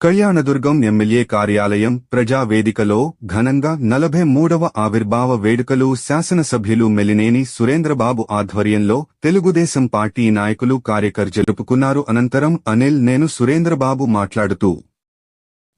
Kalyandurg MLA కార్యాలయం ప్రజావేదికలో ఘనంగా నలభై మూడవ ఆవిర్భావ వేడుకలు శాసనసభ్యులు మెలినేని సురేంద్రబాబు ఆధ్వర్యంలో తెలుగుదేశం పార్టీ నాయకులు కార్యకర్త జరుపుకున్నారు. అనంతరం అనిల్ నేను సురేంద్రబాబు మాట్లాడుతూ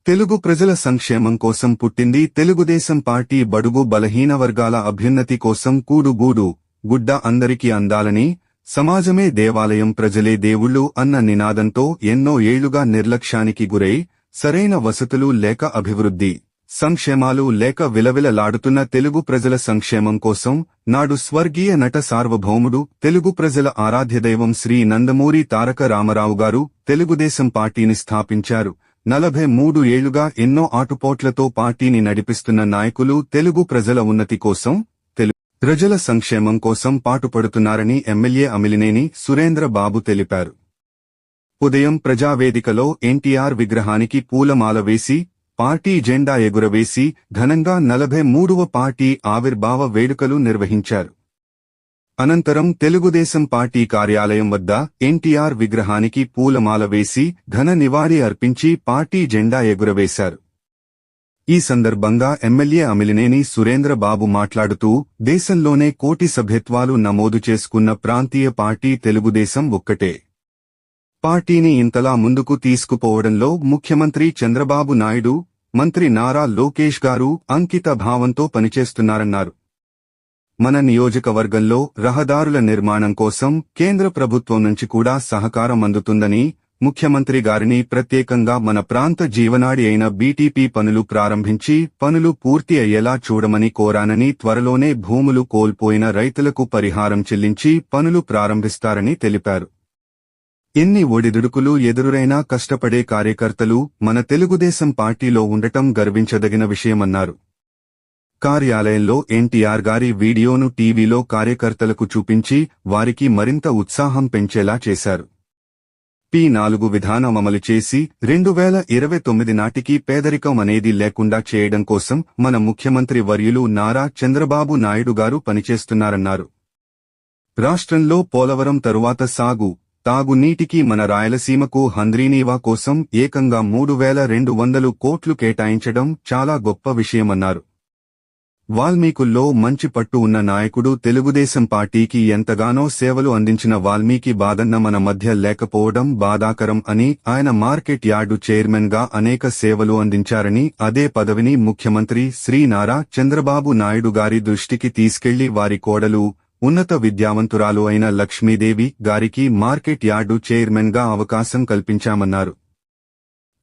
తెలుగు ప్రజల సంక్షేమం కోసం పుట్టింది తెలుగుదేశం పార్టీ బడుగు బలహీన వర్గాల అభ్యున్నతి కోసం కూడుగూడు గుడ్డ అందరికీ అందాలని సమాజమే దేవాలయం ప్రజలే దేవుళ్ళు అన్న నినాదంతో ఎన్నో ఏళ్ళుగా నిర్లక్ష్యానికి గురై సరైన వసతులు లేక అభివృద్ధి సంక్షేమాలు లేక విలవిలలాడుతున్న తెలుగు ప్రజల సంక్షేమం కోసం నాడు స్వర్గీయ నట సార్వభౌముడు తెలుగు ప్రజల ఆరాధ్యదైవం శ్రీ నందమూరి తారక రామారావు గారు తెలుగుదేశం పార్టీని స్థాపించారు. నలభై మూడు ఏళ్ళుగా ఎన్నో ఆటుపోట్లతో పార్టీని నడిపిస్తున్న నాయకులు తెలుగు ప్రజల ఉన్నతి కోసం ప్రజల సంక్షేమం కోసం పాటుపడుతున్నారని ఎమ్మెల్యే అమిలినేని సురేంద్ర బాబు తెలిపారు. ఉదయం ప్రజావేదికలో ఎన్టీఆర్ విగ్రహానికి పూలమాల వేసి పార్టీ జెండా ఎగురవేసి ఘనంగా నలభై మూడవ పార్టీ ఆవిర్భావ వేడుకలు నిర్వహించారు. అనంతరం తెలుగుదేశం పార్టీ కార్యాలయం వద్ద ఎన్టీఆర్ విగ్రహానికి పూలమాల వేసి ఘన నివాళి అర్పించి పార్టీ జెండా ఎగురవేశారు. ఈ సందర్భంగా ఎమ్మెల్యే అమిలినేని సురేంద్రబాబు మాట్లాడుతూ దేశంలోనే కోటి సభ్యత్వాలు నమోదు చేసుకున్న ప్రాంతీయ పార్టీ తెలుగుదేశం ఒక్కటే. పార్టీని ఇంతలా ముందుకు తీసుకుపోవడంలో ముఖ్యమంత్రి చంద్రబాబు నాయుడు మంత్రి నారా లోకేష్ గారు అంకిత భావంతో పనిచేస్తున్నారన్నారు. మన నియోజకవర్గంలో రహదారుల నిర్మాణం కోసం కేంద్ర ప్రభుత్వం నుంచి కూడా సహకారం అందుతుందని ముఖ్యమంత్రి గారిని ప్రత్యేకంగా మన ప్రాంత జీవనాడి అయిన బీటీపీ పనులు ప్రారంభించి పనులు పూర్తి అయ్యేలా చూడమని కోరానని త్వరలోనే భూములు కోల్పోయిన రైతులకు పరిహారం చెల్లించి పనులు ప్రారంభిస్తారని తెలిపారు. ఎన్ని ఒడిదుడుకులు ఎదురురైనా కష్టపడే కార్యకర్తలు మన తెలుగుదేశం పార్టీలో ఉండటం గర్వించదగిన విషయమన్నారు. కార్యాలయంలో ఎన్టీఆర్ గారి వీడియోను టీవీలో కార్యకర్తలకు చూపించి వారికి మరింత ఉత్సాహం పెంచేలా చేశారు. పి నాలుగు విధానం అమలు చేసి రెండు వేల ఇరవై తొమ్మిది నాటికి పేదరికం అనేది లేకుండా చేయడం కోసం మన ముఖ్యమంత్రి వర్యులు నారా చంద్రబాబు నాయుడు గారు పనిచేస్తున్నారన్నారు. రాష్ట్రంలో పోలవరం తరువాత సాగు తాగునీటికి మన రాయలసీమకు హంద్రీనీవా కోసం ఏకంగా మూడు వేల రెండు వందలు కోట్లు కేటాయించడం చాలా గొప్ప విషయమన్నారు. వాల్మీకుల్లో మంచి పట్టు ఉన్న నాయకుడు తెలుగుదేశం పార్టీకి ఎంతగానో సేవలు అందించిన వాల్మీకి బాదన్న మన మధ్య లేకపోవడం బాధాకరం అని ఆయన మార్కెట్ యార్డు చైర్మన్గా అనేక సేవలు అందించారని అదే పదవిని ముఖ్యమంత్రి శ్రీ నారా చంద్రబాబు నాయుడు గారి దృష్టికి తీసుకెళ్ళి వారి కోడలు ఉన్నత విద్యావంతురాలు అయిన లక్ష్మీదేవి గారికి మార్కెట్ యార్డు చైర్మన్గా అవకాశం కల్పించామన్నారు.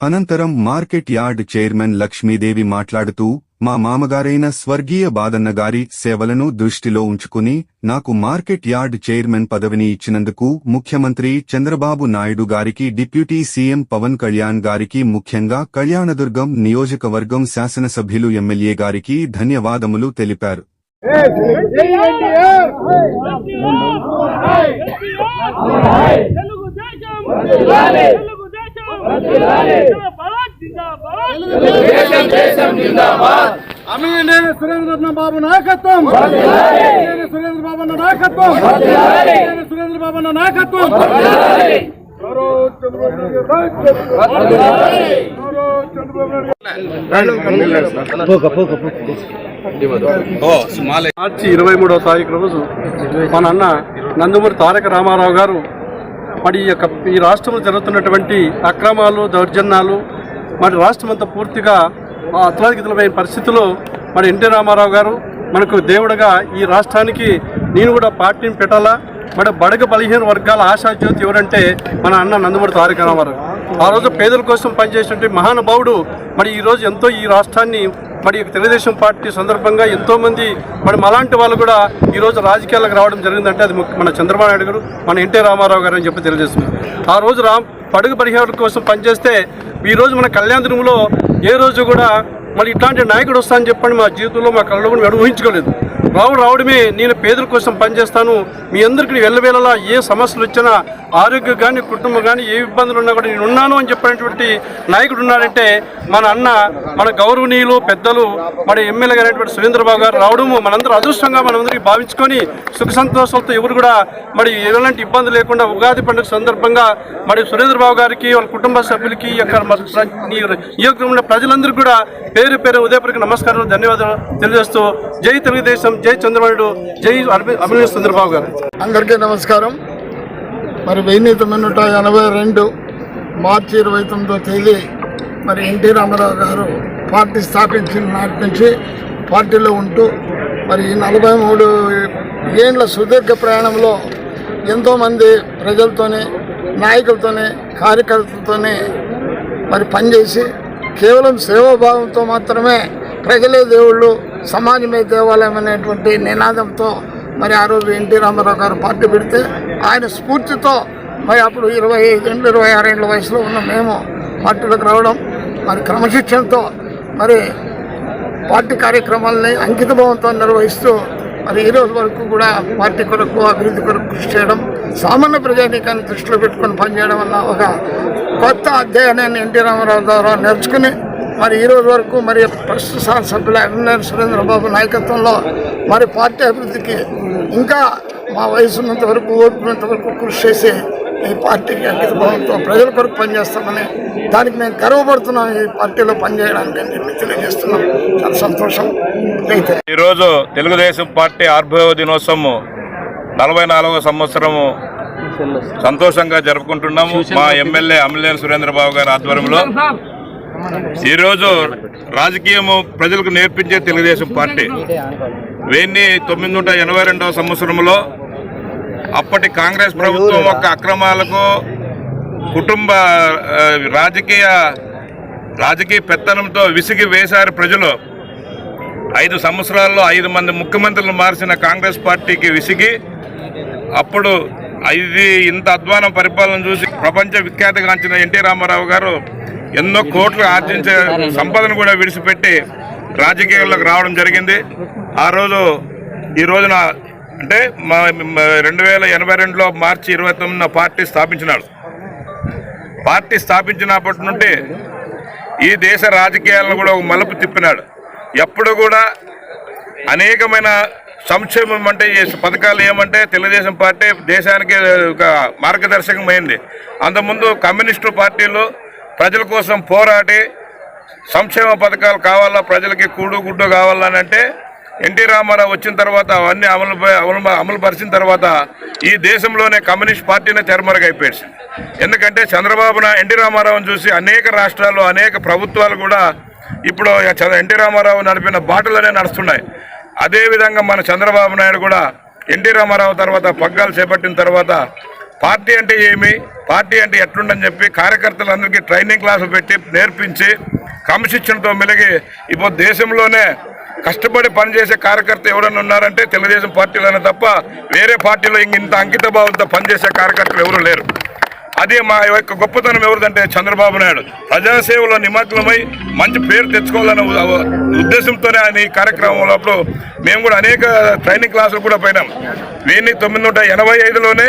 అనంతరం మార్కెట్ యార్డ్ చైర్మన్ లక్ష్మీదేవి మాట్లాడుతూ మా మామగారైన స్వర్గీయ బాదన్న గారి సేవలను దృష్టిలో ఉంచుకుని నాకు మార్కెట్ యార్డ్ చైర్మన్ పదవిని ఇచ్చినందుకు ముఖ్యమంత్రి చంద్రబాబు నాయుడు గారికి డిప్యూటీ సీఎం పవన్ కళ్యాణ్ గారికి ముఖ్యంగా కళ్యాణదుర్గం నియోజకవర్గం శాసనసభ్యులు ఎమ్మెల్యే గారికి ధన్యవాదములు తెలిపారు సురేంద్ర బాబు నాయకత్వం అమ్మినేని సురేంద్ర బాబు అన్న నాయకత్వం. అమ్మినేని సురేంద్ర బాబు అన్న నాయకత్వం. మార్చి ఇరవై మూడవ తారీఖు రోజు మన అన్న నందమూరి తారక రామారావు గారు మరి ఈ యొక్క ఈ రాష్ట్రంలో జరుగుతున్నటువంటి అక్రమాలు దౌర్జన్యాలు మరి రాష్ట్రం అంతా పూర్తిగా ఆ పరిస్థితుల్లో మరి ఎన్టీ రామారావు గారు మనకు దేవుడుగా ఈ రాష్ట్రానికి నేను కూడా పార్టీని పెట్టాలా? మరి బడగ బలహీన వర్గాల ఆశాజ్యోతి ఎవరంటే మన అన్న నందమూరి తారక రామారావు. ఆ రోజు పేదల కోసం పనిచేసినటువంటి మహానుభావుడు మరి ఈరోజు ఎంతో ఈ రాష్ట్రాన్ని మరి తెలుగుదేశం పార్టీ సందర్భంగా ఎంతోమంది మరి అలాంటి వాళ్ళు కూడా ఈరోజు రాజకీయాలకు రావడం జరిగిందంటే అది మన చంద్రబాబు నాయుడు గారు మన ఎన్టీ రామారావు గారు అని చెప్పి తెలియజేస్తున్నారు. ఆ రోజు రామ్ పడుగు పరిహారం కోసం పనిచేస్తే ఈరోజు మన కళ్యాణదుర్గంలో ఏ రోజు కూడా మరి ఇట్లాంటి నాయకుడు వస్తా అని చెప్పండి మా జీవితంలో మా కళ్ళలో కూడా మేము ఊహించుకోలేదు. రావు రావడమే నేను పేదల కోసం పనిచేస్తాను. మీ అందరికీ వెళ్ళవేళలా ఏ సమస్యలు వచ్చినా ఆరోగ్యం కానీ కుటుంబం కానీ ఏ ఇబ్బందులు ఉన్నా కూడా నేను ఉన్నాను అని చెప్పినటువంటి నాయకుడు ఉన్నాడంటే మన అన్న మన గౌరవనీయులు పెద్దలు మన ఎమ్మెల్యే గారైనటువంటి సురేంద్రబాబు గారు రావడము మనందరూ అదృష్టంగా మనందరికీ భావించుకొని సుఖ సంతోషాలతో ఎవరు కూడా మరి ఎలాంటి ఇబ్బంది లేకుండా ఉగాది పండుగ సందర్భంగా మరి సురేంద్రబాబు గారికి వాళ్ళ కుటుంబ సభ్యులకి ఈ యొక్క ఈ నియోజకవర్గంలో కూడా పేరు పేరు ఉదయపూర్వక నమస్కారం ధన్యవాదాలు తెలియజేస్తూ జై తెలుగుదేశం జై చంద్రబాబు జై అభినయ చంద్రబాబు గారు. అందరికీ నమస్కారం. మరి వెయ్యి తొమ్మిది ఎనభై రెండు మార్చి ఇరవై తొమ్మిదో తేదీ మరి ఎన్టీ రామారావు గారు పార్టీ స్థాపించిన నాటి నుంచి పార్టీలో ఉంటూ మరి ఈ నలభై మూడు ఏండ్ల సుదీర్ఘ ప్రయాణంలో ఎంతోమంది ప్రజలతోనే నాయకులతోనే కార్యకర్తలతోనే మరి పనిచేసి కేవలం సేవాభావంతో మాత్రమే ప్రజలే దేవుళ్ళు సమాజమే దేవాలయం అనేటువంటి నినాదంతో మరి ఆ రోజు ఎన్టీ రామారావు గారు పార్టీ పెడితే ఆయన స్ఫూర్తితో మరి అప్పుడు ఇరవై ఐదేళ్ళు ఇరవై ఆరేళ్ళ వయసులో ఉన్న మేము పార్టీలోకి రావడం మరి క్రమశిక్షణతో మరి పార్టీ కార్యక్రమాలని అంకితభావంతో నిర్వహిస్తూ మరి ఈ రోజు వరకు కూడా పార్టీ కొరకు అభివృద్ధి కొరకు కృషి చేయడం సామాన్య ప్రజానీకాన్ని దృష్టిలో పెట్టుకొని పనిచేయడం అన్న ఒక కొత్త అధ్యయనాన్ని ఎన్టీ రామారావు ద్వారా నేర్చుకుని మరి ఈరోజు వరకు మరి ప్రస్తుత శాసనసభ్యులు అభినయన్ సురేంద్రబాబు నాయకత్వంలో మరి పార్టీ అభివృద్ధికి ఇంకా మా వయసు ఉన్నంత వరకు ఓటున్నంత వరకు కృషి చేసి ఈ పార్టీకి అంకిత భావంతో ప్రజల కొరకు పనిచేస్తామని దానికి మేము గర్వపడుతున్నాం ఈ పార్టీలో పనిచేయడానికి అని చెప్పి తెలియజేస్తున్నాం. చాలా సంతోషం. అయితే ఈరోజు తెలుగుదేశం పార్టీ ఆర్భవ దినోత్సవం నలభై నాలుగవ సంవత్సరము సంతోషంగా జరుపుకుంటున్నాము. మా ఎమ్మెల్యే అమలేని సురేంద్రబాబు గారి ఆధ్వర్యంలో ఈరోజు రాజకీయము ప్రజలకు నేర్పించే తెలుగుదేశం పార్టీ. వెయ్యి తొమ్మిది వందల ఎనభై రెండవ సంవత్సరంలో అప్పటి కాంగ్రెస్ ప్రభుత్వం యొక్క అక్రమాలకు కుటుంబ రాజకీయ రాజకీయ పెత్తనంతో విసిగి వేశారు ప్రజలు. ఐదు సంవత్సరాల్లో ఐదు మంది ముఖ్యమంత్రులు మార్చిన కాంగ్రెస్ పార్టీకి విసిగి అప్పుడు ఇది ఇంత అధ్వానం పరిపాలన చూసి ప్రపంచ విఖ్యాతిగాంచిన ఎన్టీ రామారావు గారు ఎన్నో కోట్లు ఆర్జించే సంపదను కూడా విడిచిపెట్టి రాజకీయాల్లోకి రావడం జరిగింది. ఆ రోజు ఈ రోజున అంటే మా రెండు వేల ఎనభై రెండులో మార్చి ఇరవై తొమ్మిదిన పార్టీ స్థాపించినాడు. పార్టీ స్థాపించినప్పటి నుండి ఈ దేశ రాజకీయాలను కూడా ఒక మలుపు తిప్పినాడు. ఎప్పుడు కూడా అనేకమైన సంక్షేమం అంటే ఈ పథకాలు ఏమంటే తెలుగుదేశం పార్టీ దేశానికి ఒక మార్గదర్శకమైంది. అంతకుముందు కమ్యూనిస్టు పార్టీలు ప్రజల కోసం పోరాడి సంక్షేమ పథకాలు కావాలా ప్రజలకి కూడు గుడ్డు కావాలని అంటే ఎన్టీ రామారావు వచ్చిన తర్వాత అవన్నీ అమలు అమలు అమలు పరిచిన తర్వాత ఈ దేశంలోనే కమ్యూనిస్ట్ పార్టీనే తెరమరుగైపోయింది. ఎందుకంటే చంద్రబాబు నా ఎన్టీ రామారావుని చూసి అనేక రాష్ట్రాల్లో అనేక ప్రభుత్వాలు కూడా ఇప్పుడు ఎన్టీ రామారావు నడిపిన బాటలోనే నడుస్తున్నాయి. అదేవిధంగా మన చంద్రబాబు నాయుడు కూడా ఎన్టీ రామారావు తర్వాత పగ్గాలు చేపట్టిన తర్వాత పార్టీ అంటే ఏమి? పార్టీ అంటే ఎట్లుండని చెప్పి కార్యకర్తలందరికీ ట్రైనింగ్ క్లాసులు పెట్టి నేర్పించి క్రమశిక్షణతో మెలిగి ఇప్పుడు దేశంలోనే కష్టపడి పనిచేసే కార్యకర్త ఎవరైనా ఉన్నారంటే తెలుగుదేశం పార్టీలోనే తప్ప వేరే పార్టీలో ఇంక ఇంత అంకిత భావంతో పనిచేసే కార్యకర్తలు ఎవరు లేరు. అదే మా యొక్క గొప్పతనం ఎవరిదంటే చంద్రబాబు నాయుడు. ప్రజాసేవలో నిమగ్నమై మంచి పేరు తెచ్చుకోవాలనే ఉద్దేశంతోనే ఆయన ఈ కార్యక్రమంలో అప్పుడు మేము కూడా అనేక ట్రైనింగ్ క్లాసులు కూడా పోయినాం. వెయ్యి తొమ్మిది వందల ఎనభై ఐదులోనే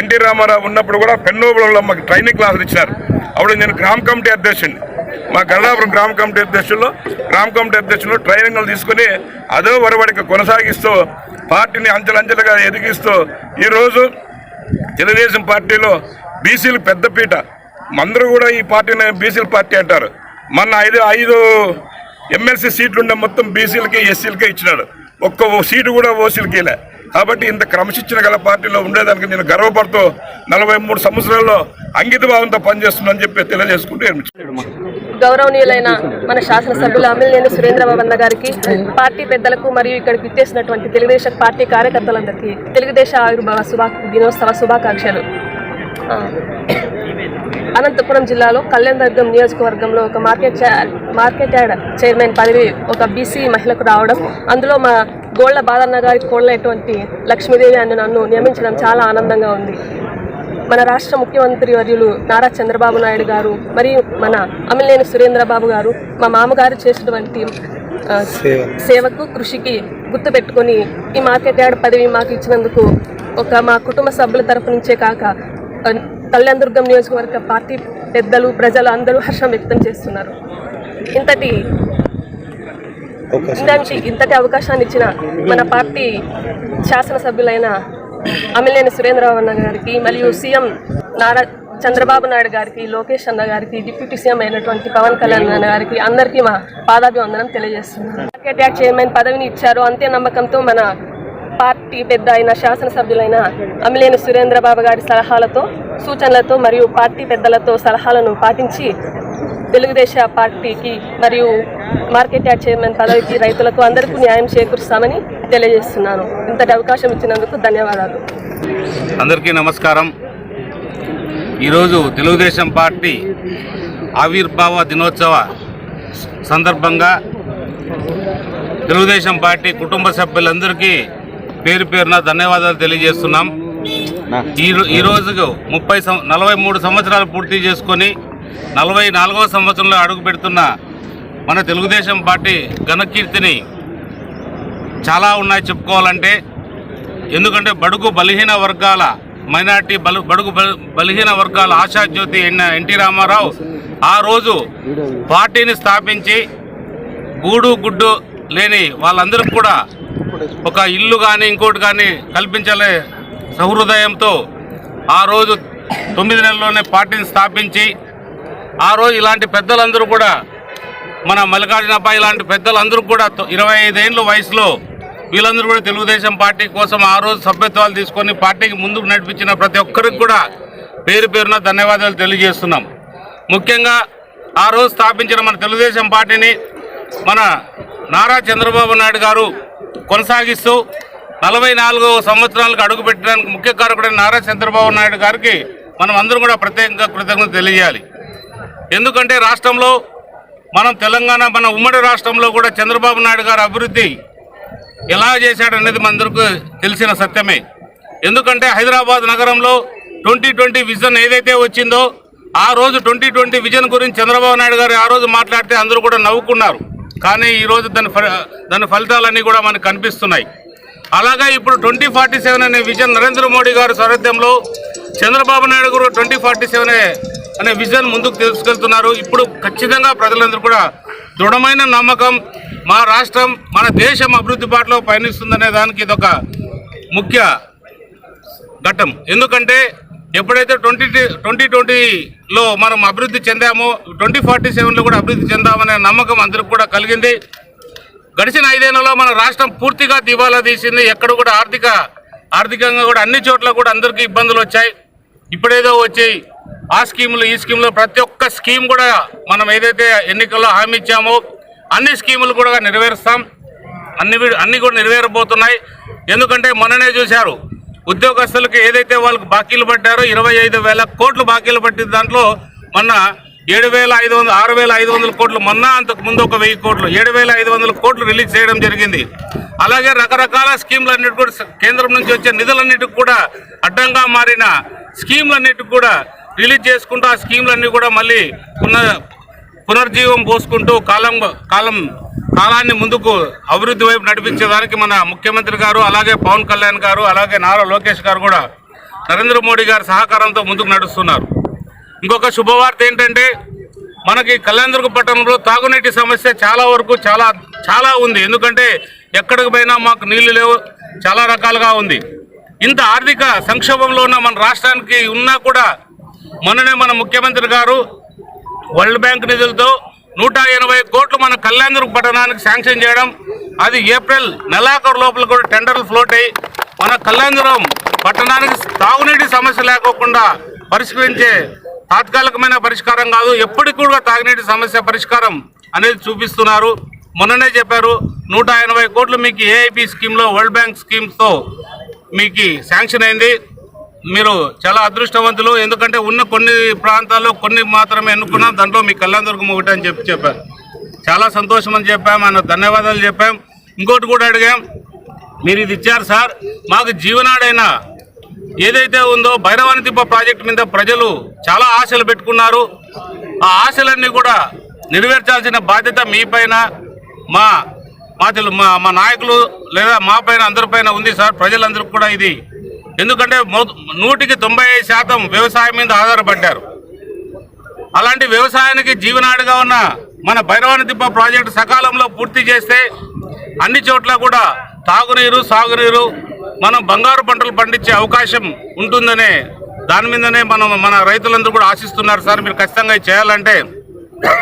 ఎన్టీ రామారావు ఉన్నప్పుడు కూడా పెన్నోబులలో మాకు ట్రైనింగ్ క్లాసులు ఇచ్చినారు. అప్పుడు నేను గ్రామ కమిటీ అధ్యక్షుడిని మా గల్లాపురం గ్రామ కమిటీ అధ్యక్షుల్లో గ్రామ కమిటీ అధ్యక్షులు ట్రైనింగ్లు తీసుకుని అదో వరవడికి కొనసాగిస్తూ పార్టీని అంచెలంచెలుగా ఎదిగిస్తూ ఈరోజు తెలుగుదేశం పార్టీలో బీసీలు పెద్దపీట అందరూ కూడా ఈ పార్టీని బీసీల పార్టీ అంటారు. మొన్న ఐదు ఐదు ఎమ్మెల్సీ సీట్లు ఉండే మొత్తం బీసీలకి ఎస్సీలకే ఇచ్చినాడు. ఒక్క సీటు కూడా ఓసీలకిలే కాబట్టి ఇంత క్రమశిక్షణ గల పార్టీలో ఉండేదానికి నేను గర్వపడుతూ నలభై మూడు సంవత్సరాల్లో అంకితభావంతో భావంతో పనిచేస్తుందని చెప్పి తెలియజేసుకుంటూ గౌరవనీయులైన మన శాసనసభ్యులు అమ్మినేని సురేంద్రబాబు అన్న గారికి పార్టీ పెద్దలకు మరియు ఇక్కడికి ఇచ్చేసినటువంటి తెలుగుదేశం పార్టీ కార్యకర్తలందరికీ తెలుగుదేశ ఆవిర్భావ శుభా దినోత్సవ శుభాకాంక్షలు. అనంతపురం జిల్లాలో కళ్యాణదుర్గం నియోజకవర్గంలో ఒక మార్కెట్ మార్కెట్ యార్డ్ చైర్మన్ పదవి ఒక బీసీ మహిళకు రావడం అందులో మా గోళ్ళ బాలన్న గారి కోళ్ళైనటువంటి లక్ష్మీదేవి అని నన్ను నియమించడం చాలా ఆనందంగా ఉంది. మన రాష్ట్ర ముఖ్యమంత్రి వర్యులు నారా చంద్రబాబు నాయుడు గారు మరియు మన అమిలేని సురేంద్రబాబు గారు మా మామగారు చేసినటువంటి సేవకు కృషికి గుర్తుపెట్టుకొని ఈ మార్కెట్ యార్డ్ పదవి మాకు ఇచ్చినందుకు ఒక మా కుటుంబ సభ్యుల తరపు నుంచే కాక కళ్యాణదుర్గం నియోజకవర్గ పార్టీ పెద్దలు ప్రజలు అందరూ హర్షం వ్యక్తం చేస్తున్నారు. ఇంతటి ఇంతటి ఇంతటి అవకాశాన్ని ఇచ్చిన మన పార్టీ శాసనసభ్యులైన అమిలేని సురేంద్రరావు అన్న గారికి మరియు సీఎం నారా చంద్రబాబు నాయుడు గారికి లోకేష్ అన్న గారికి డిప్యూటీ సీఎం అయినటువంటి పవన్ కళ్యాణ్ అన్న గారికి అందరికీ మా పాదాభివందనం తెలియజేస్తున్నాను. మార్కెట్ యార్డ్ చైర్మన్ పదవిని ఇచ్చారు. అంతే నమ్మకంతో మన పార్టీ పెద్ద అయిన శాసనసభ్యులైన అమిలేని సురేంద్రబాబు గారి సలహాలతో సూచనలతో మరియు పార్టీ పెద్దలతో సలహాలను పాటించి తెలుగుదేశ పార్టీకి మరియు మార్కెట్ యార్డ్ చైర్మన్ పదవికి రైతులకు అందరికీ న్యాయం చేకూరుస్తామని తెలియజేస్తున్నాను. ఇంతటి అవకాశం ఇచ్చినందుకు ధన్యవాదాలు. అందరికీ నమస్కారం. ఈరోజు తెలుగుదేశం పార్టీ ఆవిర్భావ దినోత్సవ సందర్భంగా తెలుగుదేశం పార్టీ కుటుంబ సభ్యులందరికీ పేరు పేరున ధన్యవాదాలు తెలియజేస్తున్నాం. ఈ రో- ఈ రోజుకు ముప్పై సం- నలభై మూడు సంవత్సరాలు పూర్తి చేసుకొని నలభై నాలుగవ సంవత్సరంలో అడుగు పెడుతున్న మన తెలుగుదేశం పార్టీ ఘనకీర్తిని చాలా ఉన్నాయి చెప్పుకోవాలంటే ఎందుకంటే బడుగు బలహీన వర్గాల మైనార్టీ బలు బడుగు బల- బలహీన వర్గాల ఆశాజ్యోతి ఎన్టీ రామారావు ఆ రోజు పార్టీని స్థాపించి గూడు గుడ్డు లేని వాళ్ళందరికీ కూడా ఒక ఇల్లు కానీ ఇంకోటి కానీ కల్పించలే సహృదయంతో ఆ రోజు తొమ్మిది నెలల్లోనే పార్టీని స్థాపించి ఆ రోజు ఇలాంటి పెద్దలందరూ కూడా మన మల్లికార్జునప్ప ఇలాంటి పెద్దలందరూ కూడా ఇరవై ఐదేళ్ళ వయసులో వీళ్ళందరూ కూడా తెలుగుదేశం పార్టీ కోసం ఆ రోజు సభ్యత్వాలు తీసుకొని పార్టీకి ముందుకు నడిపించిన ప్రతి ఒక్కరికి కూడా పేరు పేరున ధన్యవాదాలు తెలియజేస్తున్నాం. ముఖ్యంగా ఆ రోజు స్థాపించిన మన తెలుగుదేశం పార్టీని మన నారా చంద్రబాబు నాయుడు గారు కొనసాగిస్తూ నలభై నాలుగు సంవత్సరాలకు అడుగుపెట్టడానికి ముఖ్య కారకుడైన నారా చంద్రబాబు నాయుడు గారికి మనం అందరం కూడా ప్రత్యేకంగా కృతజ్ఞత తెలియజేయాలి. ఎందుకంటే రాష్ట్రంలో మనం తెలంగాణ మన ఉమ్మడి రాష్ట్రంలో కూడా చంద్రబాబు నాయుడు గారు అభివృద్ధి ఎలా చేశాడనేది మనందరికీ తెలిసిన సత్యమే. ఎందుకంటే హైదరాబాద్ నగరంలో ట్వంటీ ట్వంటీ విజన్ ఏదైతే వచ్చిందో ఆ రోజు ట్వంటీ ట్వంటీ విజన్ గురించి చంద్రబాబు నాయుడు గారు ఆ రోజు మాట్లాడితే అందరూ కూడా నవ్వుకున్నారు. కానీ ఈరోజు దాని ఫ- దాని ఫలితాలన్నీ కూడా మనకు కనిపిస్తున్నాయి. అలాగే ఇప్పుడు ట్వంటీ ఫార్టీ సెవెన్ అనే విజన్ నరేంద్ర మోడీ గారి సారథ్యంలో చంద్రబాబు నాయుడు గారు ట్వంటీ ఫార్టీ సెవెన్ అనే విజన్ ముందుకు తీసుకెళ్తున్నారు. ఇప్పుడు ఖచ్చితంగా ప్రజలందరూ కూడా దృఢమైన నమ్మకం మా రాష్ట్రం మన దేశం అభివృద్ధి బాటలో పయనిస్తుందనే దానికి ఇదొక ముఖ్య ఘట్టం. ఎందుకంటే ఎప్పుడైతే ట్వంటీ ట్వంటీ ట్వంటీలో మనం అభివృద్ధి చెందామో ట్వంటీ ఫార్టీ సెవెన్లో కూడా అభివృద్ధి చెందామనే నమ్మకం అందరికి కూడా కలిగింది. గడిచిన ఐదేళ్ళలో మన రాష్ట్రం పూర్తిగా దివాలా తీసింది. ఎక్కడ కూడా ఆర్థిక ఆర్థికంగా కూడా అన్ని చోట్ల కూడా అందరికీ ఇబ్బందులు వచ్చాయి. ఇప్పుడేదో వచ్చాయి ఆ స్కీములు ఈ స్కీములు ప్రతి ఒక్క స్కీమ్ కూడా మనం ఏదైతే ఎన్నికల్లో హామీ ఇచ్చామో అన్ని స్కీములు కూడా నెరవేరుస్తాం. అన్ని అన్నీ అన్ని కూడా నెరవేరబోతున్నాయి. ఎందుకంటే మొన్ననే చూశారు ఉద్యోగస్తులకు ఏదైతే వాళ్ళకి బాకీలు పడ్డారో ఇరవై ఐదు వేల కోట్లు బాకీలు పట్టిన దాంట్లో మొన్న ఏడు వేల ఐదు వందల ఆరు వేల ఐదు వందల కోట్లు మొన్న అంతకు ముందు ఒక వెయ్యి కోట్లు ఏడు వేల ఐదు వందల కోట్లు రిలీజ్ చేయడం జరిగింది. అలాగే రకరకాల స్కీమ్లన్నిటి కూడా కేంద్రం నుంచి వచ్చే నిధులన్నిటికి కూడా అడ్డంగా మారిన స్కీమ్లన్నిటికి కూడా రిలీజ్ చేసుకుంటూ ఆ స్కీమ్లన్నీ కూడా మళ్ళీ పునః పునర్జీవం పోసుకుంటూ కాలం కాలం కాలాన్ని ముందుకు అభివృద్ధి వైపు నడిపించేదానికి మన ముఖ్యమంత్రి గారు అలాగే పవన్ కళ్యాణ్ గారు అలాగే నారా లోకేష్ గారు కూడా నరేంద్ర మోడీ గారి సహకారంతో ముందుకు నడుస్తున్నారు. ఇంకొక శుభవార్త ఏంటంటే మనకి కళ్యాణదుర్గ పట్టణంలో తాగునీటి సమస్య చాలా వరకు చాలా చాలా ఉంది. ఎందుకంటే ఎక్కడికి పోయినా మాకు నీళ్ళు లేవు చాలా రకాలుగా ఉంది. ఇంత ఆర్థిక సంక్షోభంలో ఉన్న మన రాష్ట్రానికి ఉన్నా కూడా మొన్ననే మన ముఖ్యమంత్రి గారు వరల్డ్ బ్యాంక్ నిధులతో నూట ఎనభై కోట్లు మన కళ్యాణదుర్గ పట్టణానికి శాంక్షన్ చేయడం అది ఏప్రిల్ నెలాఖరు లోపల కూడా టెండర్లు ఫ్లోట్ అయ్యి మన కళ్యాణదురం పట్టణానికి తాగునీటి సమస్య లేకోకుండా పరిష్కరించే తాత్కాలికమైన పరిష్కారం కాదు ఎప్పటికి కూడా తాగునీటి సమస్య పరిష్కారం అనేది చూపిస్తున్నారు. మొన్ననే చెప్పారు నూట ఎనభై కోట్లు మీకు ఏఐపి స్కీమ్లో వరల్డ్ బ్యాంక్ స్కీమ్స్తో మీకు శాంక్షన్ అయింది. మీరు చాలా అదృష్టవంతులు ఎందుకంటే ఉన్న కొన్ని ప్రాంతాల్లో కొన్ని మాత్రమే ఎన్నుకున్నాం దాంట్లో మీ కళ్యాణదుర్గం ఒకటి అని చెప్పి చెప్పారు. చాలా సంతోషం అని చెప్పాం ఆయన ధన్యవాదాలు చెప్పాం. ఇంకోటి కూడా అడిగాం మీరు ఇది ఇచ్చారు సార్ మాకు జీవనాడైన ఏదైతే ఉందో భైరవాని తిప్ప ప్రాజెక్టు మీద ప్రజలు చాలా ఆశలు పెట్టుకున్నారు. ఆ ఆశలన్నీ కూడా నెరవేర్చాల్సిన బాధ్యత మీ పైన మా మా మా నాయకులు లేదా మా పైన అందరిపైన ఉంది సార్. ప్రజలందరికీ కూడా ఇది ఎందుకంటే మొ- నూటికి తొంభై ఐదు శాతం వ్యవసాయం మీద ఆధారపడ్డారు. అలాంటి వ్యవసాయానికి జీవనాడిగా ఉన్న మన భైరవాని తిప్ప ప్రాజెక్టు సకాలంలో పూర్తి చేస్తే అన్ని చోట్ల కూడా తాగునీరు సాగునీరు మనం బంగారు పంటలు పండించే అవకాశం ఉంటుందనే దాని మీదనే మనం మన రైతులందరూ కూడా ఆశిస్తున్నారు సార్. మీరు ఖచ్చితంగా చేయాలంటే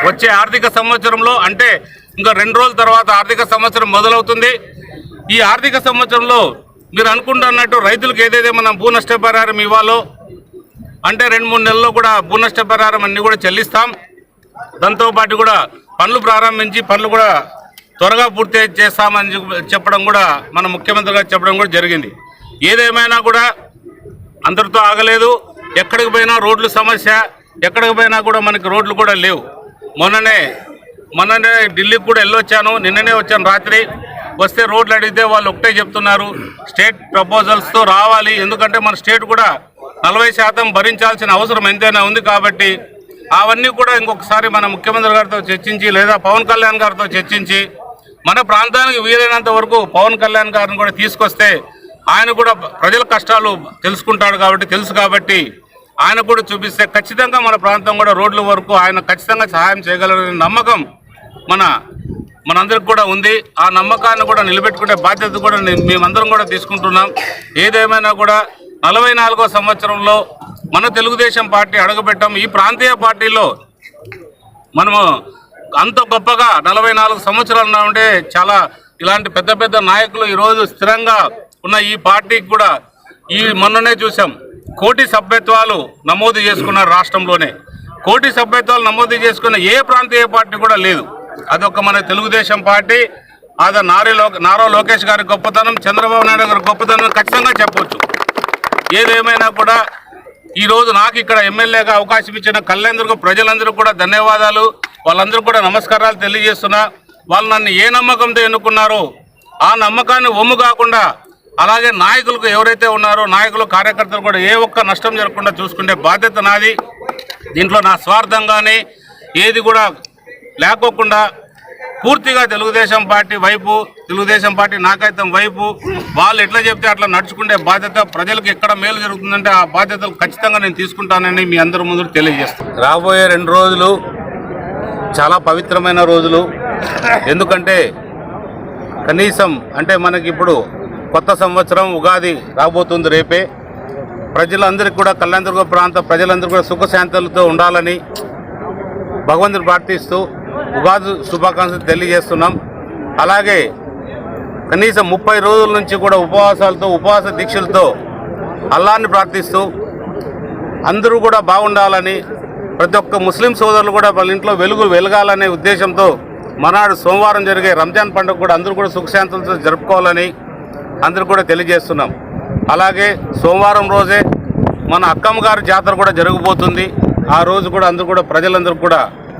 వచ్చే ఆర్థిక సంవత్సరంలో అంటే ఇంకా రెండు రోజుల తర్వాత ఆర్థిక సంవత్సరం మొదలవుతుంది. ఈ ఆర్థిక సంవత్సరంలో మీరు అనుకుంటున్నట్టు రైతులకు ఏదైతే మనం భూ నష్టపరిహారం ఇవ్వాలో అంటే రెండు మూడు నెలల్లో కూడా భూ నష్టపరిహారం అన్నీ కూడా చెల్లిస్తాం. దాంతో పాటు కూడా పనులు ప్రారంభించి పనులు కూడా త్వరగా పూర్తి చేస్తామని చెప్పడం కూడా మన ముఖ్యమంత్రి గారు చెప్పడం కూడా జరిగింది. ఏదేమైనా కూడా అందరితో ఆగలేదు. ఎక్కడికి పోయినా రోడ్లు సమస్య ఎక్కడికి పోయినా కూడా మనకి రోడ్లు కూడా లేవు. మొన్ననే మొన్ననే ఢిల్లీకి కూడా వెళ్ళొచ్చాను. నిన్ననే వచ్చాను రాత్రి. వస్తే రోడ్లు అడిగితే వాళ్ళు ఒకటే చెప్తున్నారు స్టేట్ ప్రపోజల్స్తో రావాలి ఎందుకంటే మన స్టేట్ కూడా నలభై శాతం భరించాల్సిన అవసరం ఎంతైనా ఉంది కాబట్టి అవన్నీ కూడా ఇంకొకసారి మన ముఖ్యమంత్రి గారితో చర్చించి లేదా పవన్ కళ్యాణ్ గారితో చర్చించి మన ప్రాంతానికి వీలైనంత వరకు పవన్ కళ్యాణ్ గారిని కూడా తీసుకొస్తే ఆయన కూడా ప్రజల కష్టాలు తెలుసుకుంటాడు కాబట్టి తెలుసు కాబట్టి ఆయన కూడా చూపిస్తే ఖచ్చితంగా మన ప్రాంతం కూడా రోడ్ల వరకు ఆయన ఖచ్చితంగా సహాయం చేయగలరనే నమ్మకం మన మనందరికి కూడా ఉంది. ఆ నమ్మకాన్ని కూడా నిలబెట్టుకునే బాధ్యత కూడా మేమందరం కూడా తీసుకుంటున్నాం. ఏదేమైనా కూడా నలభై నాలుగో సంవత్సరంలో మన తెలుగుదేశం పార్టీ అడుగుపెట్టాం. ఈ ప్రాంతీయ పార్టీలో మనము అంత గొప్పగా నలభై నాలుగు సంవత్సరాలు ఉంటే చాలా ఇలాంటి పెద్ద పెద్ద నాయకులు ఈరోజు స్థిరంగా ఉన్న ఈ పార్టీకి కూడా ఈ మొన్ననే చూసాం కోటి సభ్యత్వాలు నమోదు చేసుకున్నారు రాష్ట్రంలోనే. కోటి సభ్యత్వాలు నమోదు చేసుకున్న ఏ ప్రాంతీయ పార్టీ కూడా లేదు. అదొక మన తెలుగుదేశం పార్టీ అదే నారీ లో నారా లోకేష్ గారి గొప్పతనం చంద్రబాబు నాయుడు గారి గొప్పతనం ఖచ్చితంగా చెప్పొచ్చు. ఏదేమైనా కూడా ఈరోజు నాకు ఇక్కడ ఎమ్మెల్యేగా అవకాశం ఇచ్చిన కళ్యాణదుర్గ ప్రజలందరూ కూడా ధన్యవాదాలు. వాళ్ళందరూ కూడా నమస్కారాలు తెలియజేస్తున్నా. వాళ్ళు నన్ను ఏ నమ్మకంతో ఎన్నుకున్నారో ఆ నమ్మకాన్ని ఒమ్ము కాకుండా అలాగే నాయకులకు ఎవరైతే ఉన్నారో నాయకులు కార్యకర్తలు కూడా ఏ ఒక్క నష్టం జరగకుండా చూసుకునే బాధ్యత నాది. దీంట్లో నా స్వార్థం కానీ ఏది కూడా లేకోకుండా పూర్తిగా తెలుగుదేశం పార్టీ వైపు తెలుగుదేశం పార్టీ నాకైతం వైపు వాళ్ళు ఎట్లా చెప్తే అట్లా నడుచుకునే బాధ్యత ప్రజలకు ఎక్కడ మేలు జరుగుతుందంటే ఆ బాధ్యతలు ఖచ్చితంగా నేను తీసుకుంటానని మీ అందరి ముందు తెలియజేస్తాను రాబోయే రెండు రోజులు చాలా పవిత్రమైన రోజులు. ఎందుకంటే కనీసం అంటే మనకి ఇప్పుడు కొత్త సంవత్సరం ఉగాది రాబోతుంది రేపే. ప్రజలందరికీ కూడా కళ్యాణ ప్రాంత ప్రజలందరూ కూడా సుఖశాంతులతో ఉండాలని భగవంతుని ప్రార్థిస్తూ ఉగాది శుభాకాంక్షలు తెలియజేస్తున్నాం. అలాగే కనీసం ముప్పై రోజుల నుంచి కూడా ఉపవాసాలతో ఉపవాస దీక్షలతో అల్లాన్ని ప్రార్థిస్తూ అందరూ కూడా బాగుండాలని ప్రతి ఒక్క ముస్లిం సోదరులు కూడా వాళ్ళ ఇంట్లో వెలుగు వెలగాలనే ఉద్దేశంతో మనాడు సోమవారం జరిగే రంజాన్ పండుగ కూడా అందరూ కూడా సుఖశాంతులతో జరుపుకోవాలని అందరూ కూడా తెలియజేస్తున్నాం. అలాగే సోమవారం రోజే మన అక్కమ్మ గారి జాతర కూడా జరగబోతుంది. ఆ రోజు కూడా అందరూ కూడా ప్రజలందరూ కూడా